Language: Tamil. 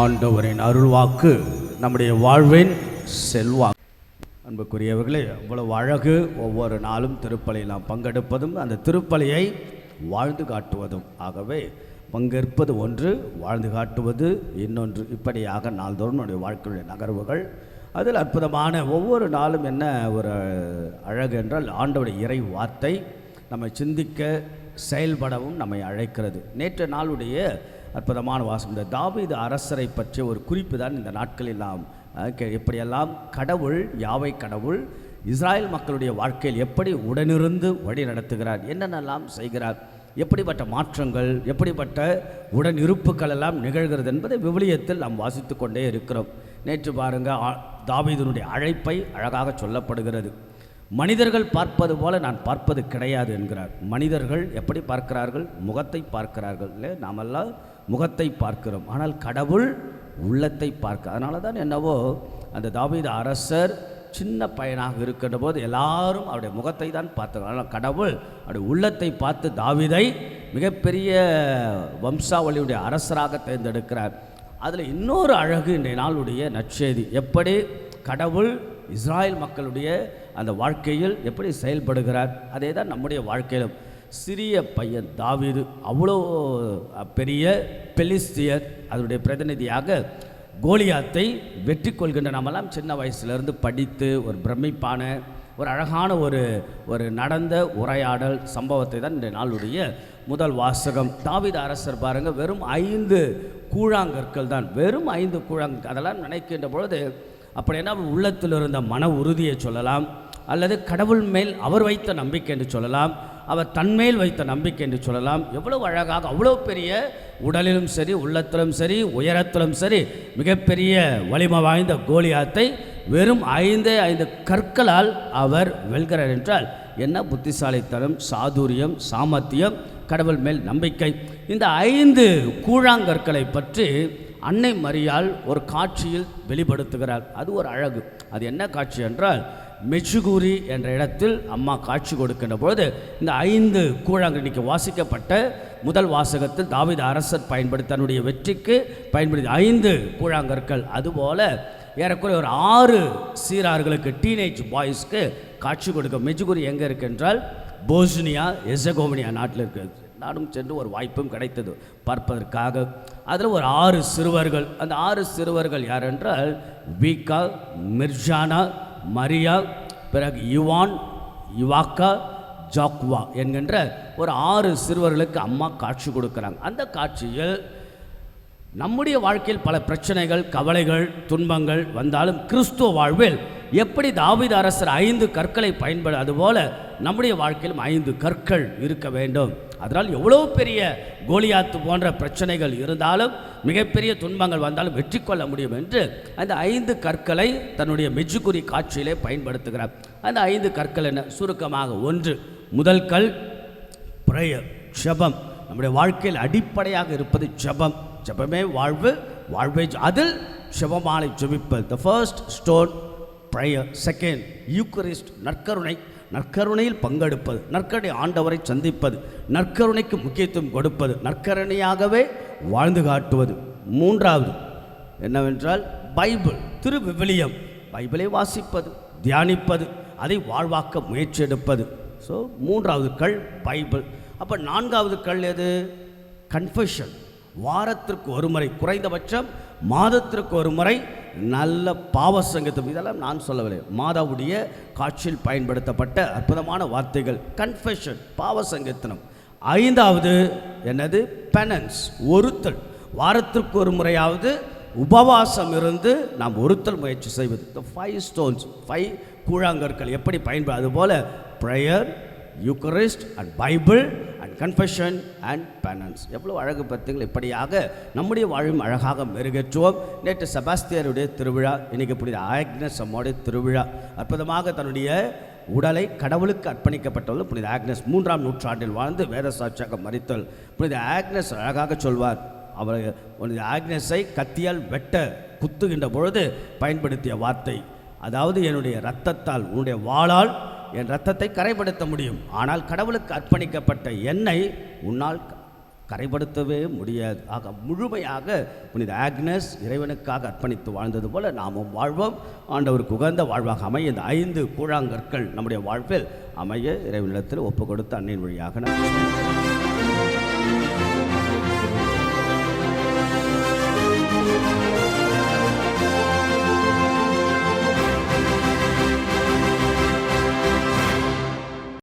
ஆண்டவரின் அருள்வாக்கு நம்முடைய வாழ்வின் செல்வாக்கு. அன்புக்குரியவர்களே இவ்வளவு அழகு ஒவ்வொரு நாளும் திருப்பலியில் நாம் பங்கெடுப்பதும் அந்த திருப்பலியை வாழ்ந்து காட்டுவதும். ஆகவே பங்கேற்பது ஒன்று வாழ்ந்து காட்டுவது இன்னொன்று. இப்படியாக நாள்தோறும் நம்முடைய வாழ்க்கையுடைய நகர்வுகள். அதில் அற்புதமான ஒவ்வொரு நாளும் என்ன ஒரு அழகு என்றால் ஆண்டவுடைய இறை வார்த்தை நம்மை சிந்திக்க செயல்படவும் நம்மை அழைக்கிறது. நேற்று நாளுடைய அற்புதமான வாசம் இந்த தாவீது அரசரை பற்றிய ஒரு குறிப்பு தான் இந்த நாட்களில் நாம் கே- எப்படியெல்லாம் கடவுள் யாவை கடவுள் இஸ்ராயல் மக்களுடைய வாழ்க்கையில் எப்படி உடனிருந்து வழி நடத்துகிறார் என்னென்னலாம் செய்கிறார் எப்படிப்பட்ட மாற்றங்கள் எப்படிப்பட்ட உடனிருப்புகள் எல்லாம் நிகழ்கிறது என்பதை விவிலியத்தில் நாம் வாசித்து கொண்டே இருக்கிறோம். நேற்று பாருங்கள் தாவீதனுடைய அழைப்பை அழகாக சொல்லப்படுகிறது. மனிதர்கள் பார்ப்பது போல நான் பார்ப்பது கிடையாது என்கிறார். மனிதர்கள் எப்படி பார்க்கிறார்கள்? முகத்தை பார்க்கிறார்கள். இல்லை நாமெல்லாம் முகத்தை பார்க்கிறோம். ஆனால் கடவுள் உள்ளத்தை பார்க்க அதனால தான் என்னவோ அந்த தாவீது அரசர் சின்ன பையனாக இருக்கின்ற போது எல்லாரும் அவருடைய முகத்தை தான் பார்த்தாங்க ஆனால் கடவுள் அவருடைய உள்ளத்தை பார்த்து தாவிதை மிகப்பெரிய வம்சாவளியுடைய அரசராக தேர்ந்தெடுக்கிறார். அதில் இன்னொரு அழகு இன்றைய நாளுடைய நற்செய்தி. எப்படி? கடவுள் இஸ்ராயல் மக்களுடைய அந்த வாழ்க்கையில் எப்படி செயல்படுகிறார்? அதே தான் நம்முடைய வாழ்க்கையிலும். சிறிய பையன் தாவீது அவ்வளோ பெரிய பெலிஸ்தியர் அதனுடைய பிரதிநிதியாக கோலியாத்தை வெற்றி கொள்கின்ற நாமெல்லாம் சின்ன வயசுலேருந்து படித்து ஒரு பிரமிப்பான ஒரு அழகான ஒரு ஒரு நடந்த உரையாடல் சம்பவத்தை தான் இந்த நாளுடைய முதல் வாசகம். தாவித அரசர் பாருங்கள் வெறும் ஐந்து கூழாங்கற்கள் தான் வெறும் ஐந்து கூழாங்க அதெல்லாம் நினைக்கின்ற பொழுது அப்படி என்ன உள்ளத்தில் இருந்த மன உறுதியை சொல்லலாம். அல்லது கடவுள் மேல் அவர் வைத்த நம்பிக்கை என்று சொல்லலாம். அவர் தன்மேல் வைத்த நம்பிக்கை என்று சொல்லலாம். எவ்வளவு அழகாக அவ்வளோ பெரிய உடலிலும் சரி உள்ளத்திலும் சரி உயரத்திலும் சரி மிகப்பெரிய வலிமை வாய்ந்த கோலியாத்தை வெறும் ஐந்தே ஐந்து கற்களால் அவர் வெல்கிறார் என்றால் என்ன புத்திசாலித்தனம் சாதுரியம் சாமர்த்தியம் கடவுள் மேல் நம்பிக்கை. இந்த ஐந்து கூழாங்கற்களை பற்றி அன்னை மரியால் ஒரு காட்சியில் வெளிப்படுத்துகிறார் அது ஒரு அழகு. அது என்ன காட்சி என்றால் மெச்சுகூரி என்ற இடத்தில் அம்மா காட்சி கொடுக்கின்ற பொழுது இந்த ஐந்து கூழாங்கல் இன்னைக்கு வாசிக்கப்பட்ட முதல் வாசகத்தில் தாவித அரசர் பயன்படுத்தி தன்னுடைய வெற்றிக்கு பயன்படுத்தி ஐந்து கூழாங்கற்கள். அதுபோல ஏறக்குறைய ஒரு ஆறு சீரார்களுக்கு டீனேஜ் பாய்ஸ்க்கு காட்சி கொடுக்க மெஜுகுரி எங்கே இருக்குன்றால் போஸ்னியா எசகோமனியா நாட்டில் இருக்குது நானும் சென்று ஒரு வாய்ப்பும் கிடைத்தது. பார்ப்பதற்காக அதில் ஒரு ஆறு சிறுவர்கள். அந்த ஆறு சிறுவர்கள் யார் என்றால் வீக்கா மிர்ஜானா மரியா பிறகு யுவான் யுவாக்கா ஜாக்வா என்கின்ற ஒரு ஆறு சிறுவர்களுக்கு அம்மா காட்சி கொடுக்குறாங்க. அந்த காட்சியில் நம்முடைய வாழ்க்கையில் பல பிரச்சனைகள் கவலைகள் துன்பங்கள் வந்தாலும் கிறிஸ்துவ வாழ்வில் எப்படி தாவித அரசர் ஐந்து கற்களை பயன்பட அதுபோல நம்முடைய வாழ்க்கையிலும் ஐந்து கற்கள் இருக்க வேண்டும். அதனால் எவ்வளோ பெரிய கோலியாத்து போன்ற பிரச்சனைகள் இருந்தாலும் மிகப்பெரிய துன்பங்கள் வந்தாலும் வெற்றி கொள்ள முடியும் என்று அந்த ஐந்து கற்களை தன்னுடைய மெஜுக்குறி காட்சியிலே பயன்படுத்துகிறார். அந்த ஐந்து கற்கள் என்ன? சுருக்கமாக ஒன்று முதல் கல் பிரயர் ஜபம். நம்முடைய வாழ்க்கையில் அடிப்படையாக இருப்பது ஜபம். ஜபமே வாழ்வு வாழ்வே அதில் ஜெபமாலை ஜபிப்பது. The first stone prayer second Eucharist நற்கருணை. நற்கருணையில் பங்கெடுப்பது நற்கருணை ஆண்டவரை சந்திப்பது நற்கருணைக்கு முக்கியத்துவம் கொடுப்பது நற்கருணையாகவே வாழ்ந்து காட்டுவது. மூன்றாவது என்னவென்றால் பைபிள் திருவிவிலியம். பைபிளை வாசிப்பது தியானிப்பது அதை வாழ்வாக்க முயற்சி எடுப்பது. ஸோ மூன்றாவது கல் பைபிள். அப்போ நான்காவது கல் எது? கன்ஃபெஷன் வாரத்திற்கு ஒரு முறை குறைந்தபட்சம் மாதத்திற்கு ஒரு முறை நல்ல பாவ சங்கீதம். இதெல்லாம் நான் சொல்லவில்லை. மாதாவுடைய காட்சியில் பயன்படுத்தப்பட்ட அற்புதமான வார்த்தைகள். கன்ஃபெஷன் பாவ சங்கத்தனம் ஐந்தாவது என்னது? பெனன்ஸ் ஒருத்தல். வாரத்திற்கு ஒரு முறையாவது உபவாசம் இருந்து நாம் ஒருத்தல் முயற்சி செய்வது. த ஃபைவ் ஸ்டோன்ஸ் ஃபைவ் கூழாங்கற்கள். எப்படி பயன்படு அதுபோல் prayer Eucharist and Bible confession and penance எவ்வளோ அழகு பார்த்தீங்களா இப்படியாக நம்முடைய வாழும் அழகாக மெருகேற்றுவோம். நேற்று செபாஸ்தியருடைய திருவிழா இன்னைக்கு புனித ஆக்னஸ் அம்மாவுடைய திருவிழா. அற்புதமாக தன்னுடைய உடலை கடவுளுக்கு அர்ப்பணிக்கப்பட்டுள்ள புனித ஆக்னஸ் மூன்றாம் நூற்றாண்டில் வாழ்ந்து வேத சாட்சியாக மறித்தல். புனித ஆக்னஸ் அழகாக சொல்வார். அவர் புனித ஆக்னஸை கத்தியால் வெட்ட குத்துகின்ற பொழுது பயன்படுத்திய வார்த்தை. அதாவது என்னுடைய இரத்தத்தால் உன்னுடைய வாளால் என் ரத்தத்தை கரைப்படுத்த முடியும். ஆனால் கடவுளுக்கு அர்ப்பணிக்கப்பட்ட என்னை உன்னால் கரைப்படுத்தவே முடியாது. ஆக முழுமையாக புனித ஆக்னஸ் இறைவனுக்காக அர்ப்பணித்து வாழ்ந்தது போல நாமும் வாழ்வோம். ஆண்டவருக்கு உகந்த வாழ்வாக அமைய இந்த ஐந்து கூழாங்கற்கள் நம்முடைய வாழ்வில் அமைய இறைவனிடத்தில் ஒப்பு கொடுத்து அன்னையின் வழியாக நான்